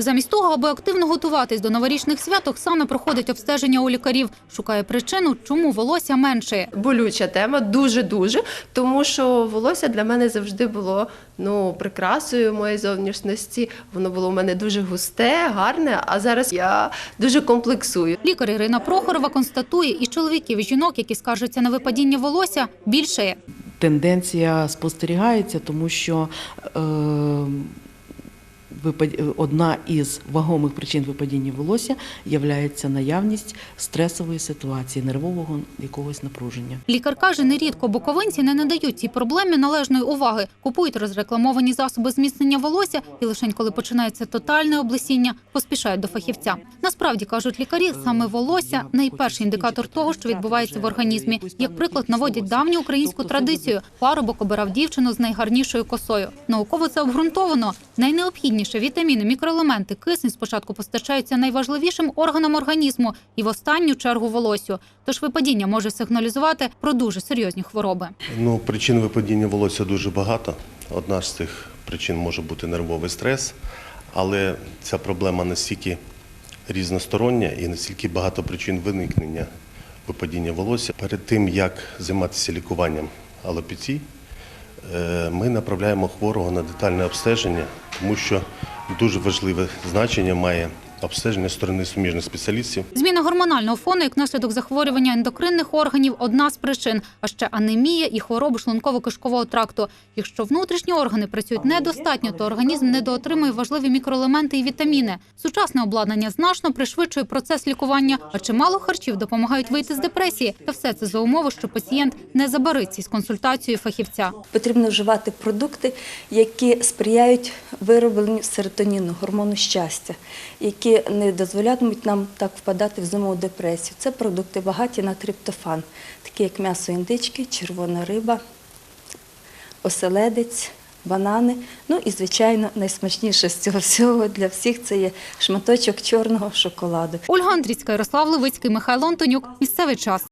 Замість того, аби активно готуватись до новорічних свят, Оксана проходить обстеження у лікарів, шукає причину, чому волосся меншає. болюча тема, дуже дуже, тому що волосся для мене завжди було ну прикрасою моєї зовнішності. Воно було у мене дуже густе, гарне. А зараз я дуже комплексую. Лікар Ірина Прохорова констатує, і чоловіків, і жінок, які скаржаться на випадіння волосся, більшає. Тенденція спостерігається, тому що е, одна із вагомих причин випадіння волосся є наявність стресової ситуації, нервового якогось напруження. Лікар каже, нерідко буковинці не надають цій проблемі належної уваги, купують розрекламовані засоби зміцнення волосся і лише коли починається тотальне облесіння, поспішають до фахівця. Насправді кажуть лікарі, саме волосся найперший індикатор того, що відбувається в організмі. Як приклад наводять давню українську традицію. Парубок обирав дівчину з найгарнішою косою. Науково це обґрунтовано. Найнеобхідніше вітаміни, мікроелементи, кисень спочатку постачаються найважливішим органам організму і в останню чергу волосю. Тож випадіння може сигналізувати про дуже серйозні хвороби. Ну, причин випадіння волосся дуже багато. Одна з цих причин може бути нервовий стрес, але ця проблема настільки різностороння і настільки багато причин виникнення випадіння волосся. Перед тим, як займатися лікуванням алопеції, ми направляємо хворого на детальне обстеження, тому що дуже важливе значення має обстеження сторони суміжних спеціалістів. Зміна гормонального фону як наслідок захворювання ендокринних органів одна з причин, а ще анемія і хвороби шлунково-кишкового тракту. Якщо внутрішні органи працюють недостатньо, то організм недоотримує важливі мікроелементи і вітаміни. Сучасне обладнання значно пришвидшує процес лікування, а чимало харчів допомагають вийти з депресії. Та все це за умови, що пацієнт не забариться із консультацією фахівця. Потрібно вживати продукти, які сприяють виробленню серотоніну, гормону щастя, які не дозволятимуть нам так впадати в зимову депресію. Це продукти багаті на триптофан, такі як м'ясо індички, червона риба, оселедець. Банани, ну і звичайно, найсмачніше з цього всього для всіх це є шматочок чорного шоколаду. Ольга Андрійська, Ярослав Левицький, Михайло Антонюк. Місцевий час.